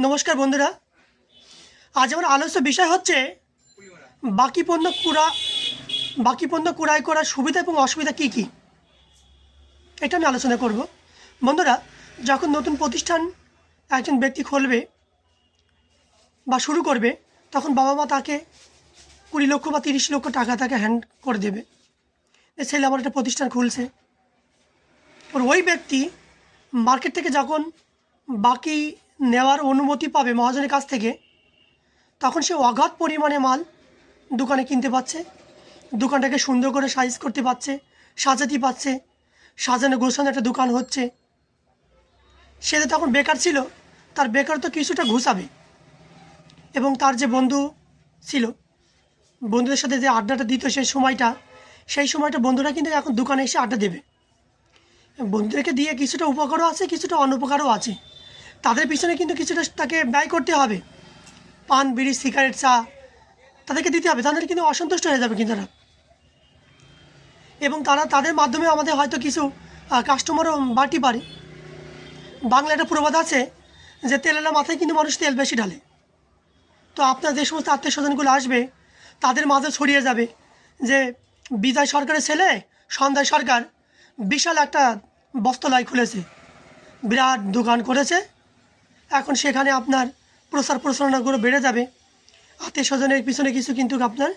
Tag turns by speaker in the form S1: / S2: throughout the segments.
S1: নমস্কার বন্ধুরা। আজ আমার আলোচ্য বিষয় হচ্ছে, বাকি পণ্য কুড়া, বাকি পণ্য কুড়াই করার সুবিধা এবং অসুবিধা কী কী? এটা আমি আলোচনা করব। বন্ধুরা, যখন নতুন প্রতিষ্ঠান একজন ব্যক্তি খুলবে বা শুরু করবে, তখন বাবা মা তাকে কুড়ি লক্ষ বা তিরিশ লক্ষ টাকা তাকে হ্যান্ড করে দেবে। ছেলে, আমার একটা প্রতিষ্ঠান খুলছে। ওর ওই ব্যক্তি মার্কেট থেকে যখন বাকি নেওয়ার অনুমতি পাবে মহাজনের কাছ থেকে, তখন সে অগাধ পরিমাণে মাল দোকানে কিনতে পারছে, দোকানটাকে সুন্দর করে সাইজ করতে পারছে, সাজাতে পারছে, সাজানো গোছানো একটা দোকান হচ্ছে। সে যে তখন বেকার ছিল, তার বেকার তো কিছুটা ঘুষাবে। এবং তার যে বন্ধু ছিল, বন্ধুদের সাথে যে আড্ডাটা দিত সেই সময়টা সেই সময়টা বন্ধুরা কিন্তু এখন দোকানে এসে আড্ডা দেবে। বন্ধুদেরকে দিয়ে কিছুটা উপকারও আছে, কিছুটা অনুপকারও আছে। তাদের পিছনে কিন্তু কিছুটা তাকে ব্যয় করতে হবে। পান, বিড়ি, সিগারেট, চা তাদেরকে দিতে হবে। তাদের কিন্তু অসন্তুষ্ট হয়ে যাবে কিন্তু তারা। এবং তারা তাদের মাধ্যমে আমাদের হয়তো কিছু কাস্টমারও বাড়তে পারে। বাংলা একটা প্রবাদ আছে যে তেলেলা মাথায় কিন্তু মানুষ তেল বেশি ঢালে। তো আপনার যে সমস্ত আত্মীয় স্বজনগুলো আসবে, তাদের মাঝে ছড়িয়ে যাবে যে বিজয় সরকারের ছেলে সন্ধ্যায় সরকার বিশাল একটা বস্ত্রালয় খুলেছে। বিরাট দোকান করেছে। এখন সেখানে আপনার প্রচার প্রচারণাগুলো বেড়ে যাবে। আত্মীয় স্বজনের পিছনে কিছু কিন্তু আপনার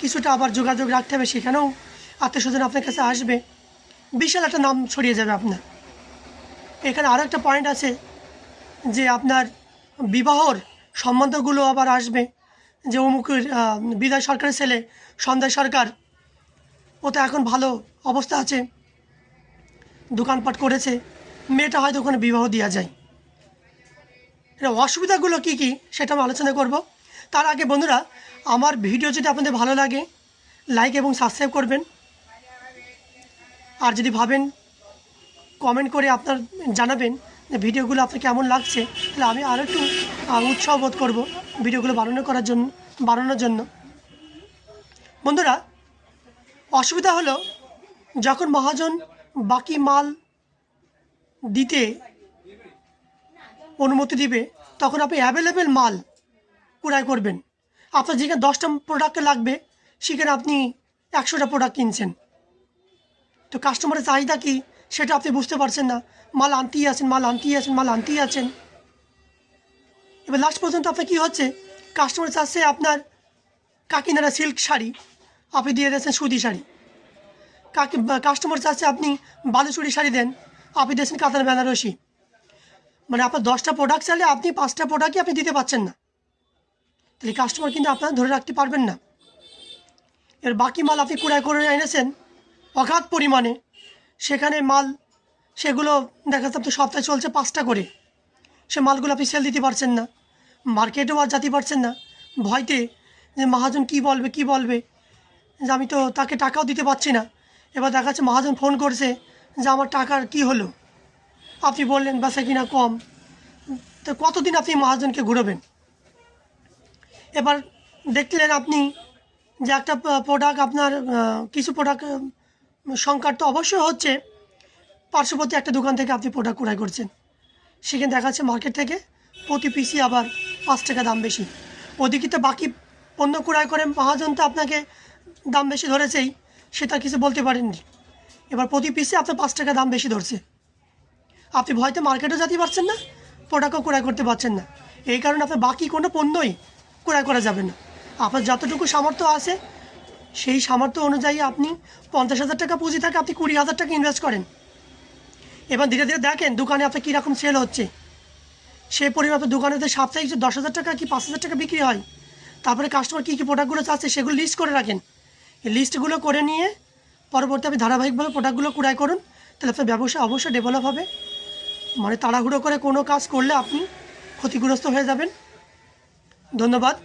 S1: কিছুটা আবার যোগাযোগ রাখতে হবে, সেখানেও আত্মীয় স্বজন আপনার কাছে আসবে। বিশাল একটা নাম ছড়িয়ে যাবে আপনার। এখানে আরও একটা পয়েন্ট আছে যে আপনার বিবাহর সম্বন্ধগুলো আবার আসবে। যে অমুকের বিদায় সরকারের ছেলে, সন্ধ্যায় সরকার, ও তো এখন ভালো অবস্থা আছে, দোকানপাট করেছে, মেয়েটা হয়তো ওখানে বিবাহ দেওয়া যায়। এটা অসুবিধাগুলো কী কী সেটা আমি আলোচনা করব। তার আগে বন্ধুরা, আমার ভিডিও যদি আপনাদের ভালো লাগে, লাইক এবং সাবস্ক্রাইব করবেন। আর যদি ভাবেন কমেন্ট করে আপনার, জানাবেন যে ভিডিওগুলো আপনার কেমন লাগছে, তাহলে আমি আরও একটু উৎসাহ বোধ করব ভিডিওগুলো বানানো করার জন্য বানানোর জন্য। বন্ধুরা, অসুবিধা হলো যখন মহাজন বাকি মাল দিতে অনুমতি দিবে, তখন আপনি অ্যাভেলেবেল মাল ক্রয় করবেন। আপনার যেখানে দশটা প্রোডাক্ট লাগবে, সেখানে আপনি একশোটা প্রোডাক্ট কিনছেন। তো কাস্টমারের চাহিদা কী, সেটা আপনি বুঝতে পারছেন না। মাল আনতেই আছেন, মাল আনতেই আছেন, মাল আনতেই আছেন। এবার লাস্ট পর্যন্ত আপনার কী হচ্ছে কাস্টমার চাচ্ছে আপনার কাকিনারা সিল্ক শাড়ি, আপনি দিয়ে দিয়েছেন সুতি শাড়ি। কাকি কাস্টমার চাচ্ছে আপনি বালুচুরি শাড়ি দেন, আপনি দিয়েছেন কাতার, বেনারসি। মানে আপনার দশটা প্রোডাক্ট চাইলে আপনি পাঁচটা প্রোডাক্টই আপনি দিতে পারছেন না। তাহলে কাস্টমার কিন্তু আপনারা ধরে রাখতে পারবেন না। এর বাকি মাল আপনি কুড়ায় করে এনেছেন, অগাধ পরিমাণে। সেখানে মাল, সেগুলো দেখা যাচ্ছে সপ্তাহে চলছে পাঁচটা করে। সে মালগুলো আপনি সেল দিতে পারছেন না। মার্কেটেও আর যেতে পারছেন না। ভয়তে যে মহাজন কি বলবে কি বলবে? যে আমি তো তাকে টাকাও দিতে পারছি না। এবার দেখা যাচ্ছে মহাজন ফোন করছে যে আমার টাকার কি হলো? আপনি বললেন বাসা কিনা কম। তো কতদিন আপনি মহাজনকে ঘুরবেন? এবার দেখলেন আপনি যে একটা প্রোডাক্ট আপনার কিছু প্রোডাক্ট সংকট তো অবশ্যই হচ্ছে। পার্শ্ববর্তী একটা দোকান থেকে আপনি প্রোডাক্ট ক্রয় করছেন। সেখানে দেখা যাচ্ছে মার্কেট থেকে প্রতি পিসি আবার পাঁচ টাকা দাম বেশি। ওদিকে তো বাকি পণ্য ক্রয় করে মহাজন তো আপনাকে দাম বেশি ধরেছেই সেটা কিছু বলতে পারেননি। এবার প্রতি পিসে আপনার পাঁচ টাকা দাম বেশি ধরছে। আপনি ভয়তে মার্কেটও যেতে পারছেন না প্রোডাক্টও ক্রয় করতে পারছেন না। এই কারণে আপনার বাকি কোনো পণ্যই ক্রয় করা যাবে না। আপনার যতটুকু সামর্থ্য আছে, সেই সামর্থ্য অনুযায়ী আপনি পঞ্চাশ হাজার টাকা পুঁজি থাকে, আপনি কুড়ি হাজার টাকা ইনভেস্ট করেন। এবার ধীরে ধীরে দেখেন দোকানে আপনার কীরকম সেল হচ্ছে। সেই পরিমাণ আপনার দোকানে যে সাপ্তাহিক যে দশ হাজার টাকা কি পাঁচ হাজার টাকা বিক্রি হয়? তারপরে কাস্টমার কী কী প্রোডাক্টগুলো চাচ্ছে, সেগুলো লিস্ট করে রাখেন। এই লিস্টগুলো করে নিয়ে পরবর্তী আপনি ধারাবাহিকভাবে প্রোডাক্টগুলো কুড়াই করুন, তাহলে আপনার ব্যবসা অবশ্যই ডেভেলপ হবে। মানে তাড়াহুড়ো করে কোনো কাজ করলে আপনি ক্ষতিগ্রস্ত হয়ে যাবেন। ধন্যবাদ।